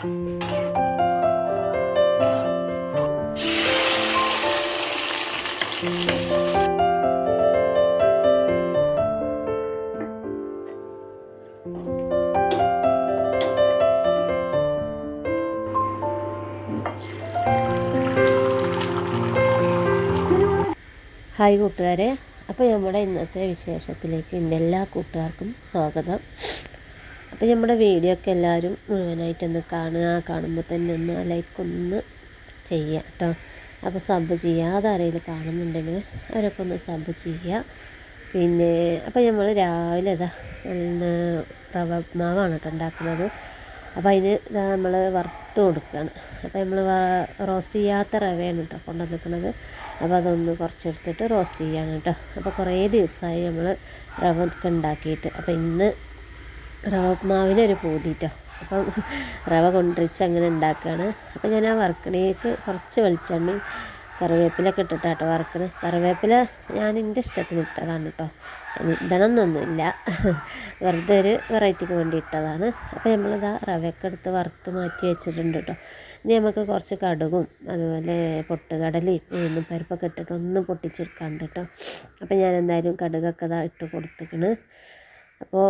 Hi കൂട്ടുകാരെ. അപ്പോൾ നമ്മുടെ ഇന്നത്തെ വിശേഷത്തിലേക്ക് എന്റെ എല്ലാ കൂട്ടുകാർക്കും സ്വാഗതം. അപ്പോൾ നമ്മുടെ വീഡിയോ ഒക്കെ എല്ലാവരും മുഴുവനായിട്ടൊന്ന് കാണുക കാണുമ്പോൾ തന്നെ ഒന്ന് ലൈക്ക് ഒന്ന് ചെയ്യുക കേട്ടോ അപ്പോൾ സബ് ചെയ്യാതെ ആരെങ്കിലും കാണുന്നുണ്ടെങ്കിൽ അവരൊക്കെ ഒന്ന് സബ് ചെയ്യുക. പിന്നെ അപ്പോൾ നമ്മൾ രാവിലെ ഇതാ റവ മാവാണ് കേട്ടോ ഉണ്ടാക്കുന്നത്. അപ്പോൾ അതിന് നമ്മൾ വറുത്ത് കൊടുക്കുകയാണ് അപ്പോൾ നമ്മൾ റോസ്റ്റ് ചെയ്യാത്ത റവയാണ് കേട്ടോ കൊണ്ടുവന്നിരിക്കുന്നത് അപ്പോൾ അതൊന്ന് കുറച്ചെടുത്തിട്ട് റോസ്റ്റ് ചെയ്യാണ് കേട്ടോ അപ്പോൾ കുറേ ദിവസമായി നമ്മൾ റവ ഒക്കെ ഉണ്ടാക്കിയിട്ട്. അപ്പോൾ ഇന്ന് റവ പൂതിയിട്ടോ അപ്പം റവ കൊണ്ടുവച്ച് അങ്ങനെ ഉണ്ടാക്കുകയാണ് അപ്പം ഞാൻ ആ വറുക്കണേക്ക് കുറച്ച് വെളിച്ചെണ്ണയും കറിവേപ്പിലൊക്കെ ഇട്ടിട്ടാട്ടോ വറുക്കണത് കറിവേപ്പില ഞാൻ എന്റെ ഇഷ്ടത്തിന് ഇട്ടതാണ് കേട്ടോ ഇടണമെന്നൊന്നുമില്ല വെറുതെ ഒരു വെറൈറ്റിക്ക് വേണ്ടി ഇട്ടതാണ്. അപ്പോൾ നമ്മളിതാ റവയൊക്കെ എടുത്ത് വറുത്ത് മാറ്റി വെച്ചിട്ടുണ്ട് കേട്ടോ ഇനി നമുക്ക് കുറച്ച് കടുകും അതുപോലെ പൊട്ടുകടലയും ഒന്നും പരിപ്പൊക്കെ ഇട്ടിട്ട് ഒന്ന് പൊട്ടിച്ചെടുക്കാണ്ട് കേട്ടോ അപ്പോൾ ഞാൻ എന്തായാലും കടുകൊക്കെ ഇതാ ഇട്ട് കൊടുത്തിക്കണ്. അപ്പോൾ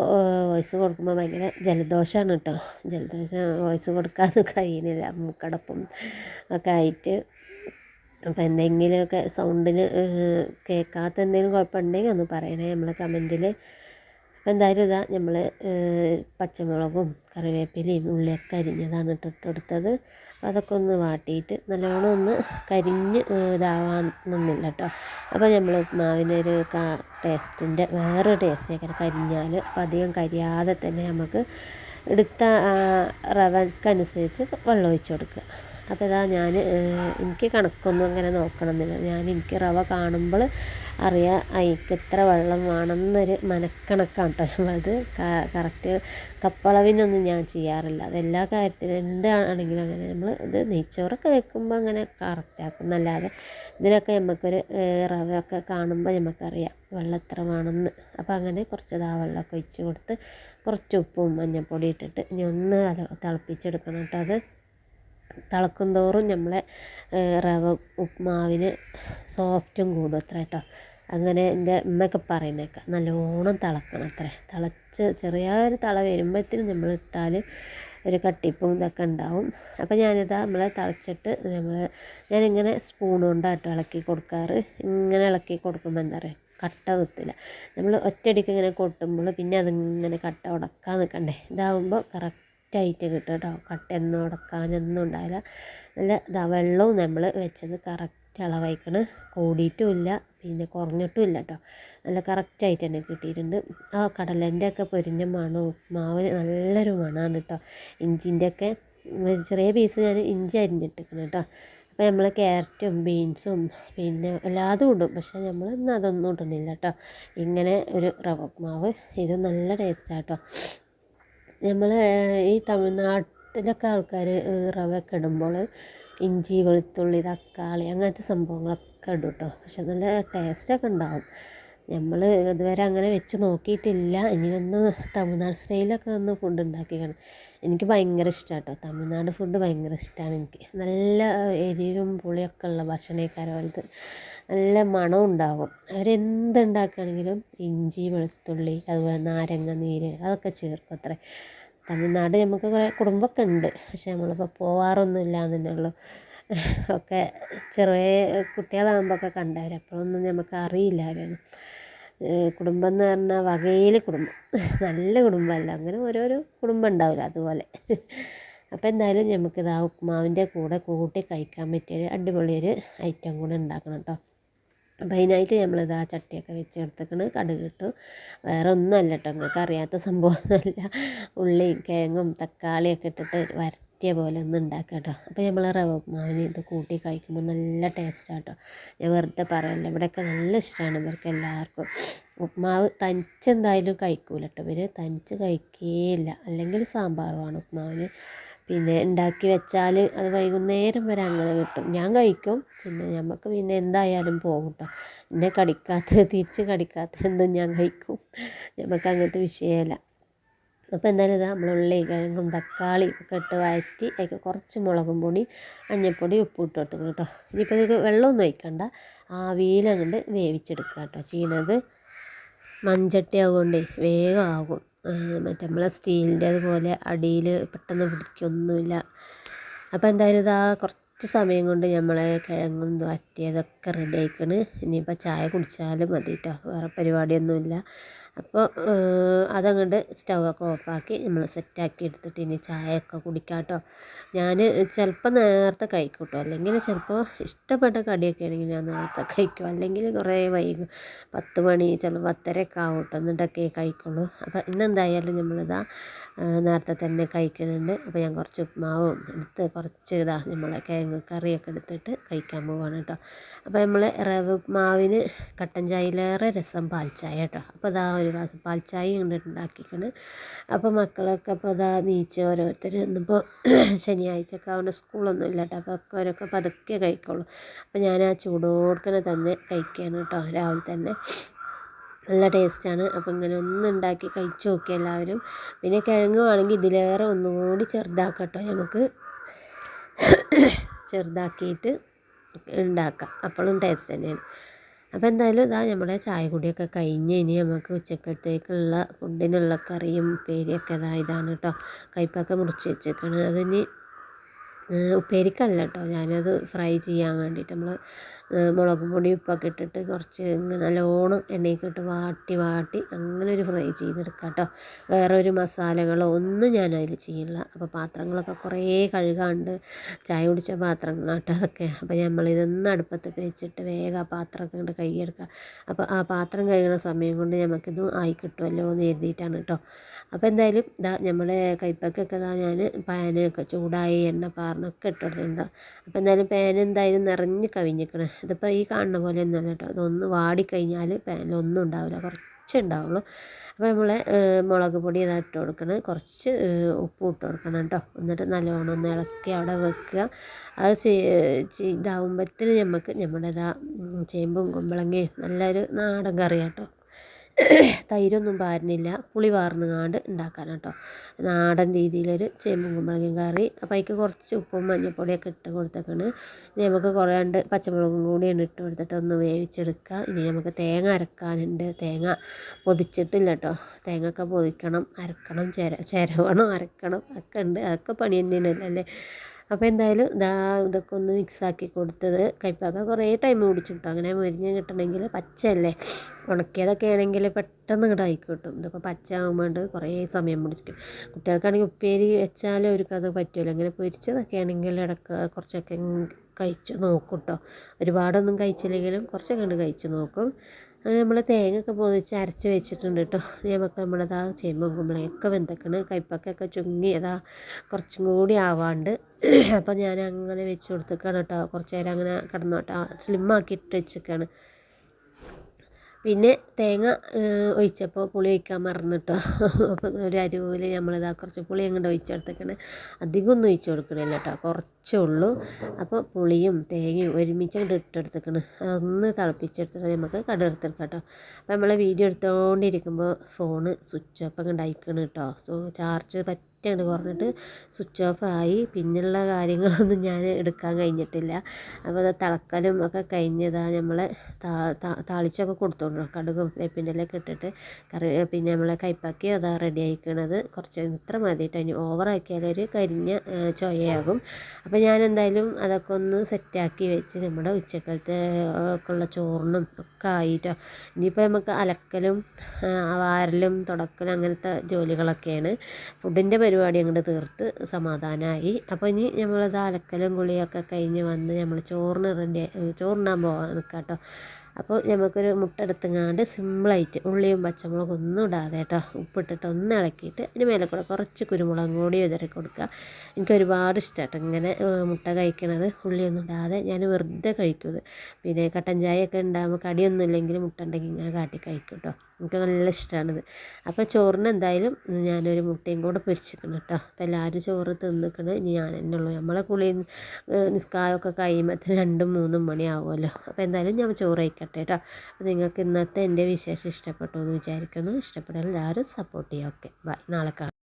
വോയിസ് കൊടുക്കുമ്പോൾ ഭയങ്കര ജലദോഷമാണ് കേട്ടോ ജലദോഷം വോയിസ് കൊടുക്കാതെ കഴിയുന്നില്ല. മൂക്കടപ്പും ഒക്കെ ആയിട്ട്. അപ്പോൾ എന്തെങ്കിലുമൊക്കെ സൗണ്ടിൽ കേൾക്കാത്ത എന്തെങ്കിലും കുഴപ്പമുണ്ടെങ്കിൽ ഒന്ന് പറയണേ. നമ്മളെ കമന്റിൽ അപ്പോൾ എന്തായാലും ഇതാ നമ്മൾ പച്ചമുളകും കറിവേപ്പിലയും ഉള്ളിയൊക്കെ അരിഞ്ഞതാണ് ഇട്ടിട്ടെടുത്തത് അപ്പോൾ അതൊക്കെ ഒന്ന് വാട്ടിയിട്ട് നല്ലോണം ഒന്ന് കരിഞ്ഞ് ഇതാവാന്നൊന്നുമില്ല കേട്ടോ. അപ്പോൾ നമ്മൾ മാവിനൊരു ടേസ്റ്റിന്റെ വേറെ ടേസ്റ്റ് കരിഞ്ഞാൽ അപ്പോൾ അധികം കരിയാതെ തന്നെ നമുക്ക് എടുത്ത റവക്കനുസരിച്ച് വെള്ളം ഒഴിച്ച് കൊടുക്കുക. അപ്പോൾ ഇതാ ഞാൻ എനിക്ക് കണക്കൊന്നും അങ്ങനെ നോക്കണമെന്നില്ല ഞാൻ എനിക്ക് റവ കാണുമ്പോൾ അറിയാം അതിക്ക് ഇത്ര വെള്ളം വേണമെന്നൊരു മനക്കണക്കാണ് കേട്ടോ അത് കറക്റ്റ് കപ്പളവിനൊന്നും ഞാൻ ചെയ്യാറില്ല. അതെല്ലാ കാര്യത്തിലും എന്താണെങ്കിലും അങ്ങനെ നമ്മൾ ഇത് നെയ്ച്ചോറൊക്കെ വെക്കുമ്പോൾ അങ്ങനെ കറക്റ്റാക്കും എന്നല്ലാതെ ഇതിനൊക്കെ നമുക്കൊരു റവയൊക്കെ കാണുമ്പോൾ നമുക്കറിയാം വെള്ളം എത്ര വേണമെന്ന് അപ്പോൾ അങ്ങനെ കുറച്ച് ഇതാ വെള്ളമൊക്കെ ഒഴിച്ച് കൊടുത്ത് കുറച്ച് ഉപ്പും മഞ്ഞൾപ്പൊടി ഇട്ടിട്ട് ഇനി ഒന്ന് തിളപ്പിച്ചെടുക്കണം കേട്ടോ അത്. തിളക്കും തോറും നമ്മളെ റവ ഉപ്മാവിന് സോഫ്റ്റും കൂടും അത്ര കേട്ടോ. അങ്ങനെ എന്റെ ഉമ്മയൊക്കെ പറയുന്നേക്കാം നല്ലോണം തിളക്കണം അത്ര. തിളച്ച് ചെറിയൊരു തിള വരുമ്പോഴത്തേനും നമ്മൾ ഇട്ടാൽ ഒരു കട്ടിപ്പും ഇതൊക്കെ ഉണ്ടാവും. അപ്പോൾ ഞാനിതാ നമ്മളെ തിളച്ചിട്ട് നമ്മൾ ഞാനിങ്ങനെ സ്പൂൺ കൊണ്ടാട്ടോ ഇളക്കി കൊടുക്കാറ്. ഇങ്ങനെ ഇളക്കി കൊടുക്കുമ്പോൾ എന്താ പറയുക കട്ട കുത്തില്ല. നമ്മൾ ഒറ്റയടിക്ക് ഇങ്ങനെ കൊട്ടുമ്പോൾ പിന്നെ അതിങ്ങനെ കട്ട ഉടക്കാൻ നിൽക്കണ്ടേ. ഇതാവുമ്പോൾ കറക്റ്റ് ടൈറ്റ് കിട്ടും കേട്ടോ കട്ടയൊന്നും ഉടക്കാനൊന്നും ഉണ്ടാവില്ല. നല്ല ഇതാ വെള്ളവും നമ്മൾ വെച്ചത് കറക്റ്റ് അളവായിക്കണ്. കൂടിയിട്ടുമില്ല. പിന്നെ കുറഞ്ഞിട്ടും ഇല്ല കേട്ടോ നല്ല കറക്റ്റായിട്ട് തന്നെ കിട്ടിയിട്ടുണ്ട്. ആ കടലേന്റെ ഒക്കെ പൊരിഞ്ഞ മണവും മാവ് നല്ലൊരു മണമാണ് കേട്ടോ ഇഞ്ചിന്റെ ഒക്കെ ചെറിയ പീസ് ഞാൻ ഇഞ്ചി അരിഞ്ഞിട്ടിരിക്കണം കേട്ടോ അപ്പോൾ നമ്മൾ ക്യാരറ്റും ബീൻസും പിന്നെ എല്ലാതും ഇടും. പക്ഷേ നമ്മൾ ഇന്ന് അതൊന്നും ഇടുന്നില്ല കേട്ടോ ഇങ്ങനെ ഒരു റവ മാവ്. ഇത് നല്ല ടേസ്റ്റാണ് കേട്ടോ നമ്മൾ ഈ തമിഴ്നാട്ടിലൊക്കെ ആൾക്കാർ റവയൊക്കെ ഇടുമ്പോൾ ഇഞ്ചി വെളുത്തുള്ളി തക്കാളി അങ്ങനത്തെ സംഭവങ്ങളൊക്കെ ഇടും കേട്ടോ പക്ഷെ നല്ല ടേസ്റ്റൊക്കെ ഉണ്ടാവും. നമ്മൾ ഇതുവരെ അങ്ങനെ വെച്ച് നോക്കിയിട്ടില്ല. ഇനി ഒന്ന് തമിഴ്നാട് സ്റ്റൈലൊക്കെ ഒന്ന് ഫുഡ് ഉണ്ടാക്കിയാണ് എനിക്ക് ഭയങ്കര ഇഷ്ടമാണ് കേട്ടോ തമിഴ്നാട് ഫുഡ് ഭയങ്കര ഇഷ്ടമാണ് എനിക്ക്. നല്ല എരിവും പുളിയൊക്കെ ഉള്ള ഭക്ഷണക്കാരെ പോലത്തെ നല്ല മണം ഉണ്ടാകും അവരെന്തുണ്ടാക്കുകയാണെങ്കിലും ഇഞ്ചി വെളുത്തുള്ളി അതുപോലെ നാരങ്ങ നീര് അതൊക്കെ ചേർക്കും അത്രേ. തമിഴ്നാട് നമുക്ക് കുറേ കുടുംബമൊക്കെ ഉണ്ട് പക്ഷേ നമ്മളിപ്പോൾ പോവാറൊന്നും ഇല്ല എന്നേ ഉള്ളൂ. ഒക്കെ ചെറിയ കുട്ടികളാകുമ്പോൾ ഒക്കെ കണ്ടവർ അപ്പോഴൊന്നും നമുക്ക് അറിയില്ല ആരാണ്. കുടുംബം എന്ന് പറഞ്ഞാൽ വകയിൽ കുടുംബം. നല്ല കുടുംബമല്ല അങ്ങനെ ഓരോരോ കുടുംബം ഉണ്ടാവില്ല അതുപോലെ. അപ്പോൾ എന്തായാലും നമുക്കിത് ആ ഉപ്പുമാവിന്റെ കൂടെ കൂട്ടി കഴിക്കാൻ പറ്റിയ പറ്റിയൊരു അടിപൊളിയൊരു ഐറ്റം കൂടെ ഉണ്ടാക്കണം കേട്ടോ അപ്പം അതിനായിട്ട് നമ്മളിത് ആ ചട്ടിയൊക്കെ വെച്ച് എടുത്തേക്കണ് കടുക് ഇട്ടു. വേറെ ഒന്നും അല്ല കേട്ടോ നിങ്ങൾക്ക് അറിയാത്ത സംഭവമൊന്നുമല്ല. ഉള്ളിയും കിഴങ്ങും തക്കാളിയൊക്കെ ഇട്ടിട്ട് വരട്ടിയ പോലെ ഒന്ന് ഉണ്ടാക്കുക കേട്ടോ അപ്പോൾ നമ്മൾ റവ ഉപ്മാവിന് ഇത് കൂട്ടി കഴിക്കുമ്പോൾ നല്ല ടേസ്റ്റാണ് കേട്ടോ ഞാൻ വെറുതെ പറയല്ല ഇവിടെയൊക്കെ നല്ല ഇഷ്ടമാണ് ഇവർക്ക് എല്ലാവർക്കും. ഉപ്മാവ് തനിച്ചെന്തായാലും കഴിക്കൂല കേട്ടോ ഇവർ തനിച്ച് കഴിക്കുകയില്ല അല്ലെങ്കിൽ സാമ്പാറുമാണ് ഉപ്മാവിന്. പിന്നെ ഉണ്ടാക്കി വെച്ചാൽ അത് വൈകുന്നേരം വരെ അങ്ങനെ കിട്ടും. ഞാൻ കഴിക്കും. പിന്നെ നമുക്ക് പിന്നെ എന്തായാലും പോകും കേട്ടോ എന്നെ കടിക്കാത്ത തിരിച്ച് കടിക്കാത്ത എന്തും ഞാൻ കഴിക്കും. നമുക്ക് അങ്ങനത്തെ വിഷയമല്ല. അപ്പോൾ എന്തായാലും ഇതാ നമ്മൾ ഉള്ളി കിഴങ്ങും തക്കാളി ഒക്കെ ഇട്ട് വഴറ്റി അതിൽ കുറച്ച് മുളകും പൊടി മഞ്ഞൾപ്പൊടി ഉപ്പ് ഇട്ട് കൊടുത്തു കേട്ടോ. ഇനിയിപ്പോൾ ഇത് വെള്ളമൊന്നും ഒഴിക്കണ്ട. ആവിയിൽ അങ്ങോട്ട് വേവിച്ചെടുക്കുക കേട്ടോ. ചെയ്യുന്നത് മൺചട്ടി വേഗം ആകും. മറ്റേ നമ്മളെ സ്റ്റീലിന്റെ അതുപോലെ അടിയിൽ പെട്ടെന്ന് പിടിക്കൊന്നുമില്ല. അപ്പോൾ എന്തായാലും ഇതാ കുറച്ച് സമയം കൊണ്ട് നമ്മളെ കിഴങ്ങും വറ്റിയതൊക്കെ റെഡി ആയിക്കണ്. ഇനിയിപ്പോൾ ചായ കുടിച്ചാലും മതി കേട്ടോ. വേറെ പരിപാടിയൊന്നുമില്ല. അപ്പോൾ അതങ്ങോട്ട് സ്റ്റൗവൊക്കെ ഓഫാക്കി നമ്മൾ സെറ്റാക്കി എടുത്തിട്ട് ഇനി ചായയൊക്കെ കുടിക്കാം കേട്ടോ ഞാൻ ചിലപ്പോൾ നേരത്തെ കഴിക്കും കേട്ടോ അല്ലെങ്കിൽ ചിലപ്പോൾ ഇഷ്ടപ്പെട്ട കടിയൊക്കെ ആണെങ്കിൽ ഞാൻ നേരത്തെ കഴിക്കും. അല്ലെങ്കിൽ കുറേ വൈകും പത്ത് മണി ചിലപ്പോൾ പത്തരയൊക്കെ ആവും കേട്ടോ എന്നിട്ടൊക്കെ കഴിക്കുള്ളൂ. അപ്പോൾ ഇന്നെന്തായാലും നമ്മളിതാ നേരത്തെ തന്നെ കഴിക്കുന്നുണ്ട് അപ്പോൾ ഞാൻ കുറച്ച് ഉപ്മാവും എടുത്ത് കുറച്ച് ഇതാ നമ്മൾ കിഴങ്ങ് കറിയൊക്കെ എടുത്തിട്ട് കഴിക്കാൻ പോവാണ് കേട്ടോ അപ്പോൾ നമ്മൾ റവ ഉപ്മാവിന് കട്ടൻ ചായയിലേറെ രസം പാൽ ചായ കേട്ടോ അപ്പോൾ ഇതാ ഒരു ഗ്ലാസ് പാൽ ചായ ഇങ്ങോട്ട് ഉണ്ടാക്കിക്കണ് അപ്പോൾ മക്കളൊക്കെ അപ്പോൾ ഇതാ നീച്ച് ഓരോരുത്തർ ഇന്നിപ്പോൾ ശനിയാഴ്ച ഒക്കെ അവിടെ സ്കൂളൊന്നും ഇല്ല കേട്ടോ. അപ്പോൾ ഒക്കെ അവരൊക്കെ പതുക്കെ കഴിക്കുള്ളൂ. അപ്പോൾ ഞാൻ ആ ചൂടോടുക്കനെ തന്നെ കഴിക്കുകയാണ് കേട്ടോ രാവിലെ തന്നെ. നല്ല ടേസ്റ്റാണ്. അപ്പോൾ ഇങ്ങനെ ഒന്ന് ഉണ്ടാക്കി കഴിച്ചു നോക്കി എല്ലാവരും. പിന്നെ കിഴങ്ങ് വേണമെങ്കിൽ ഇതിലേറെ ഒന്നുകൂടി ചെറുതാക്കാം കേട്ടോ. നമുക്ക് ചെറുതാക്കിയിട്ട് ഉണ്ടാക്കാം. അപ്പോഴും ടേസ്റ്റ് തന്നെയാണ്. അപ്പോൾ എന്തായാലും ഇതാ നമ്മുടെ ചായ കുടിയൊക്കെ കഴിഞ്ഞ് ഇനി നമുക്ക് ഉച്ചക്കത്തേക്കുള്ള ഫുഡിനുള്ള കറിയും ഉപ്പേരിയൊക്കെ ഇതാ ഇതാണ് കേട്ടോ കയ്പ്പൊക്കെ മുറിച്ച് വെച്ചേക്കാണ്. അതിനി ഉപ്പേരിക്കല്ല കേട്ടോ ഞാനത് ഫ്രൈ ചെയ്യാൻ വേണ്ടിയിട്ട് നമ്മൾ മുളക് പൊടി ഉപ്പൊക്കെ ഇട്ടിട്ട് കുറച്ച് ഇങ്ങനെ നല്ലോണം എണ്ണയൊക്കെ ഇട്ട് വാട്ടി വാട്ടി അങ്ങനെ ഒരു ഫ്രൈ ചെയ്തെടുക്കാം കേട്ടോ. വേറെ ഒരു മസാലകളോ ഒന്നും ഞാൻ അതിൽ ചെയ്യില്ല. അപ്പോൾ പാത്രങ്ങളൊക്കെ കുറേ കഴുകാണ്ട് ചായ കുടിച്ച പാത്രങ്ങളാട്ടോ അതൊക്കെ. അപ്പോൾ നമ്മളിതൊന്ന് അടുപ്പത്തൊക്കെ വെച്ചിട്ട് വേഗം ആ പാത്രമൊക്കെ കണ്ട് കഴുകിയെടുക്കുക അപ്പോൾ ആ പാത്രം കഴുകുന്ന സമയം കൊണ്ട് നമുക്കിത് ആയി കിട്ടുമല്ലോ എന്ന് എഴുതിയിട്ടാണ് കേട്ടോ. അപ്പോൾ എന്തായാലും ഇതാ നമ്മുടെ കൈപ്പക്കൊക്കെ ഇതാ ഞാൻ പാനൊക്കെ ചൂടായി എണ്ണ പാർന്നൊക്കെ ഇട്ടിട്ടുണ്ട് അപ്പോൾ എന്തായാലും പാൻ എന്തായാലും നിറഞ്ഞ് കവിഞ്ഞിക്കണേ. ഇതിപ്പോൾ ഈ കാണുന്ന പോലെ ഒന്നുമല്ല കേട്ടോ. അതൊന്ന് വാടിക്കഴിഞ്ഞാൽ പാനിലൊന്നും ഉണ്ടാവില്ല. കുറച്ച് ഉണ്ടാവുള്ളൂ. അപ്പോൾ നമ്മൾ മുളക് പൊടി ഇതാ ഇട്ട് കൊടുക്കണം. കുറച്ച് ഉപ്പ് ഇട്ട് കൊടുക്കണം കേട്ടോ. എന്നിട്ട് നല്ലോണം ഒന്ന് ഇളക്കി അവിടെ വെക്കുക. അത് ഇതാവുമ്പോഴത്തേന് നമുക്ക് നമ്മുടെ ഇതാ ചേമ്പും കുമ്പളങ്ങയും നല്ലൊരു നാടൻ കറി കേട്ടോ. തൈരൊന്നും പാരുന്നില്ല. പുളി വാർന്നുകാണ്ട് ഉണ്ടാക്കാൻ കേട്ടോ നാടൻ രീതിയിലൊരു ചേമ്പും കുമ്പളങ്ങയും കറി. അപ്പോൾ അതിക്ക് കുറച്ച് ഉപ്പും മഞ്ഞൾപ്പൊടിയൊക്കെ ഇട്ട് കൊടുത്തേക്കാണ്. ഇനി നമുക്ക് കുറേണ്ട് പച്ചമുളകും കൂടിയാണ് ഇട്ട് കൊടുത്തിട്ട് ഒന്ന് വേവിച്ചെടുക്കുക. ഇനി നമുക്ക് തേങ്ങ അരക്കാനുണ്ട്. തേങ്ങ പൊതിച്ചിട്ടില്ല കേട്ടോ തേങ്ങ ഒക്കെ പൊതിക്കണം അരക്കണം ചിര ചിരവണം അരക്കണം. ഒക്കെ ഉണ്ട്. അതൊക്കെ പണി തന്നെയാണല്ലോ അല്ലേ? അപ്പോൾ എന്തായാലും ഇതാ ഇതൊക്കെ ഒന്ന് മിക്സാക്കി കൊടുത്തത് കയ്പ്പാക്ക കുറേ ടൈം പിടിച്ചു കിട്ടും അങ്ങനെ മുരിഞ്ഞ് കിട്ടണമെങ്കിൽ പച്ചയല്ലേ? ഉണക്കിയതൊക്കെ ആണെങ്കിൽ പെട്ടെന്ന് ഇങ്ങോട്ട് ആയി കിട്ടും. ഇതിപ്പോൾ പച്ച ആകുമ്പോണ്ട് കുറേ സമയം പിടിച്ചിരിക്കും കുട്ടികൾക്കാണെങ്കിൽ ഉപ്പേരി വെച്ചാൽ അവർക്ക് അത് പറ്റുമല്ലോ അങ്ങനെ പൊരിച്ചതൊക്കെ ആണെങ്കിൽ ഇടയ്ക്ക് കുറച്ചൊക്കെ കഴിച്ച് നോക്കും കേട്ടോ ഒരുപാടൊന്നും കഴിച്ചില്ലെങ്കിലും കുറച്ചൊക്കെ ഉണ്ട് കഴിച്ച് നോക്കും. നമ്മൾ തേങ്ങ ഒക്കെ പൊതിച്ച് അരച്ച് വെച്ചിട്ടുണ്ട് കേട്ടോ. നമുക്ക് നമ്മളതാ ചേമ്പും കുമ്പളയൊക്കെ വെന്തക്കണ്. കയ്പ്പക്കൊക്കെ ചുങ്ങി അതാ കുറച്ചും കൂടി ആവാണ്ട് അപ്പോൾ ഞാൻ അങ്ങനെ വെച്ച് കൊടുത്തേക്കാണ് കേട്ടോ. കുറച്ച് നേരം അങ്ങനെ കിടന്നോട്ടെ. സ്ലിമ്മാക്കി ഇട്ട് വെച്ചേക്കാണ്. പിന്നെ തേങ്ങ ഒഴിച്ചപ്പോൾ പുളി ഒഴിക്കാൻ മറന്നു കേട്ടോ അപ്പം ഒരു അരുവിൽ നമ്മളിതാ കുറച്ച് പുളി അങ്ങോട്ട് ഒഴിച്ചെടുത്തേക്കണേ അധികം ഒന്നും ഒഴിച്ച് കൊടുക്കണില്ല കേട്ടോ കുറച്ചേ ഉള്ളൂ. അപ്പോൾ പുളിയും തേങ്ങയും ഒരുമിച്ച് അങ്ങോട്ട് ഇട്ടെടുത്തേക്കണ് അതൊന്ന് തിളപ്പിച്ചെടുത്തിട്ട് നമുക്ക് കടുകെടുത്തെടുക്കാം കേട്ടോ അപ്പോൾ നമ്മൾ വീഡിയോ എടുത്തുകൊണ്ടിരിക്കുമ്പോൾ ഫോണ് സ്വിച്ച് ഓഫ് അങ്ങോട്ട് അയക്കണം കേട്ടോ ചാർജ് പറ്റ അങ്ങോട്ട് കുറഞ്ഞിട്ട് സ്വിച്ച് ഓഫ് ആയി. പിന്നെയുള്ള കാര്യങ്ങളൊന്നും ഞാൻ എടുക്കാൻ കഴിഞ്ഞിട്ടില്ല. അപ്പോൾ അത് തിളക്കലും ഒക്കെ കഴിഞ്ഞതാ നമ്മൾ താളിച്ചൊക്കെ കൊടുത്തോളൂ കടുകും വേപ്പിന്റെലൊക്കെ ഇട്ടിട്ട് കറി പിന്നെ നമ്മളെ കൈപ്പാക്കി അതാ റെഡി ആയിക്കണത്. കുറച്ച് ഇത്ര മതിയിട്ട് അതിന് ഓവറാക്കിയാൽ ഒരു കരിഞ്ഞ ചൊയയാകും. അപ്പോൾ ഞാൻ എന്തായാലും അതൊക്കെ ഒന്ന് സെറ്റാക്കി വെച്ച് നമ്മുടെ ഉച്ചക്കലത്തെ ഒക്കെ ഉള്ള ചോറിനും ഒക്കെ ആയിട്ടോ. ഇനിയിപ്പോൾ നമുക്ക് അലക്കലും വാരലും തുടക്കലും അങ്ങനത്തെ ജോലികളൊക്കെയാണ്. ഫുഡിന്റെ പരിപാടി അങ്ങോട്ട് തീർത്ത് സമാധാനമായി അപ്പോൾ ഇനി നമ്മളത് അലക്കലും കുളിയൊക്കെ കഴിഞ്ഞ് വന്ന് നമ്മൾ ചോറിന് റെഡി ചോറുണ്ണാൻ പോകാൻ നിൽക്കാം കേട്ടോ അപ്പോൾ നമുക്കൊരു മുട്ട എടുത്തങ്ങാണ്ട് സിമ്പിളായിട്ട് ഉള്ളിയും പച്ചമുളകും ഒന്നും ഇടാതെ കേട്ടോ. ഉപ്പിട്ടിട്ട് ഒന്ന് ഇളക്കിയിട്ട് അതിന് മേലെ കൂടെ കുറച്ച് കുരുമുളകും കൂടി വിതറി കൊടുക്കുക. എനിക്ക് ഒരുപാട് ഇങ്ങനെ മുട്ട കഴിക്കണത്. ഉള്ളിയൊന്നും ഇടാതെ ഞാൻ വെറുതെ കഴിക്കുന്നത് പിന്നെ കട്ടൻ ചായയൊക്കെ ഉണ്ടാകുമ്പോൾ കടിയൊന്നും ഇല്ലെങ്കിൽ മുട്ട ഉണ്ടെങ്കിൽ ഇങ്ങനെ കാട്ടി കഴിക്കും കേട്ടോ. എനിക്ക് നല്ല ഇഷ്ടമാണിത്. അപ്പോൾ ചോറിന് എന്തായാലും ഞാനൊരു മുട്ടയും കൂടെ പൊരിച്ചിരിക്കണം കേട്ടോ. അപ്പോൾ എല്ലാവരും ചോറ് തിന്നിക്കണം. ഇനി ഞാൻ തന്നെ ഉള്ളൂ. നമ്മളെ കുളി നിസ്കാരമൊക്കെ കഴിയുമ്പോൾ രണ്ടും മൂന്നും മണിയാവുമല്ലോ. അപ്പോൾ എന്തായാലും ഞാൻ ചോറ് കഴിക്കട്ടെ. കേട്ടോ. അപ്പോൾ നിങ്ങൾക്ക് ഇന്നത്തെ എന്റെ വിശേഷം ഇഷ്ടപ്പെട്ടു എന്ന് വിചാരിക്കുന്നു. ഇഷ്ടപ്പെട്ടാൽ എല്ലാവരും സപ്പോർട്ട് ചെയ്യുക ഓക്കെ ബൈ നാളെ കാണാം.